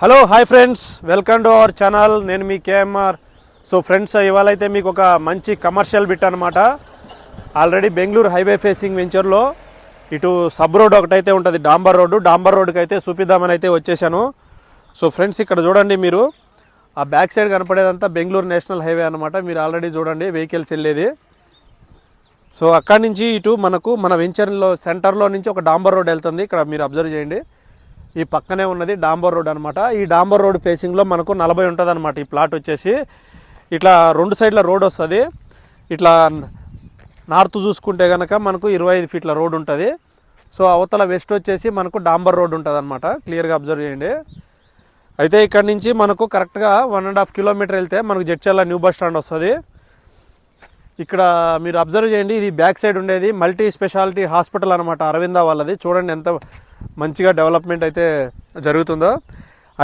Hello hi friends welcome to our channel నేను మీ KMR so friends ఇవాళ అయితే మీకు ఒక మంచి కమర్షియల్ బిట్ అనమాట ఆల్రెడీ బెంగళూరు హైవే ఫేసింగ్ వెంచర్లో ఇటు సబ్ రోడ్ ఒకటైతే ఉంటుంది డాంబర్ రోడ్డు డాంబర్ రోడ్డుకి అయితే చూపిద్దామని అయితే వచ్చేసాను. సో ఫ్రెండ్స్ ఇక్కడ చూడండి మీరు. ఆ బ్యాక్ సైడ్ కనపడేదంతా బెంగళూరు నేషనల్ హైవే అనమాట మీరు ఆల్రెడీ చూడండి వెహికల్స్ వెళ్ళేది. సో అక్కడి నుంచి ఇటు మనకు మన వెంచర్లో సెంటర్లో నుంచి ఒక డాంబర్ రోడ్ వెళ్తుంది. ఇక్కడ మీరు అబ్జర్వ్ చేయండి. ఈ పక్కనే ఉన్నది డాంబర్ రోడ్ అనమాట ఈ డాంబర్ రోడ్ ఫేసింగ్లో మనకు నలభై ఉంటుంది అనమాట ఈ ప్లాట్ వచ్చేసి. ఇట్లా రెండు సైడ్ల రోడ్ వస్తుంది. ఇట్లా నార్త్ చూసుకుంటే కనుక మనకు ఇరవై ఐదు ఫీట్ల రోడ్ ఉంటుంది. సో అవతల వెస్ట్ వచ్చేసి మనకు డాంబర్ రోడ్ ఉంటుంది అనమాట క్లియర్గా అబ్జర్వ్ చేయండి. అయితే ఇక్కడ నుంచి మనకు కరెక్ట్గా వన్ అండ్ హాఫ్ కిలోమీటర్ వెళ్తే మనకు జడ్చల్ల న్యూ బస్ స్టాండ్ వస్తుంది. ఇక్కడ మీరు అబ్జర్వ్ చేయండి ఇది బ్యాక్ సైడ్ ఉండేది. మల్టీ స్పెషాలిటీ హాస్పిటల్ అనమాట అరవింద వాళ్ళది. చూడండి ఎంత మంచిగా డెవలప్మెంట్ అయితే జరుగుతుందో.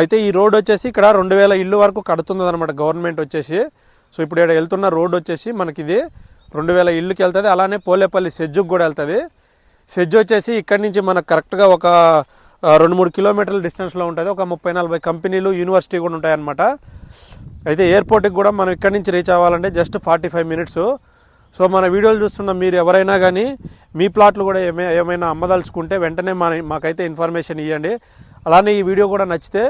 అయితే ఈ రోడ్ వచ్చేసి ఇక్కడ రెండు వేల ఇల్లు వరకు కడుతుంది అనమాట గవర్నమెంట్ వచ్చేసి. సో ఇప్పుడు ఇక్కడ వెళ్తున్న రోడ్ వచ్చేసి మనకి ఇది రెండు వేల ఇల్లుకి వెళ్తుంది. అలానే పోలేపల్లి సెజ్జుకు కూడా వెళ్తుంది. సెజ్జు వచ్చేసి ఇక్కడి నుంచి మనకు కరెక్ట్గా ఒక రెండు మూడు కిలోమీటర్ల డిస్టెన్స్లో ఉంటుంది. ఒక ముప్పై నలభై కంపెనీలు యూనివర్సిటీ కూడా ఉంటాయన్నమాట. అయితే ఎయిర్పోర్ట్కి కూడా మనం ఇక్కడి నుంచి రీచ్ అవ్వాలంటే just forty five minutes so మన వీడియోలు చూస్తున్న మీరు ఎవరైనా కానీ మీ ప్లాట్లు కూడా ఏమే ఏమైనా అమ్మదలుచుకుంటే వెంటనే మన మాకైతే ఇన్ఫర్మేషన్ ఇవ్వండి అలానే ఈ వీడియో కూడా నచ్చితే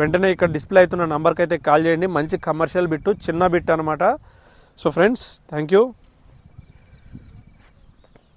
వెంటనే ఇక్కడ డిస్ప్లే అవుతున్న నంబర్కి అయితే కాల్ చేయండి. మంచి కమర్షియల్ బిట్టు చిన్న బిట్ అనమాట సో ఫ్రెండ్స్ థ్యాంక్ యూ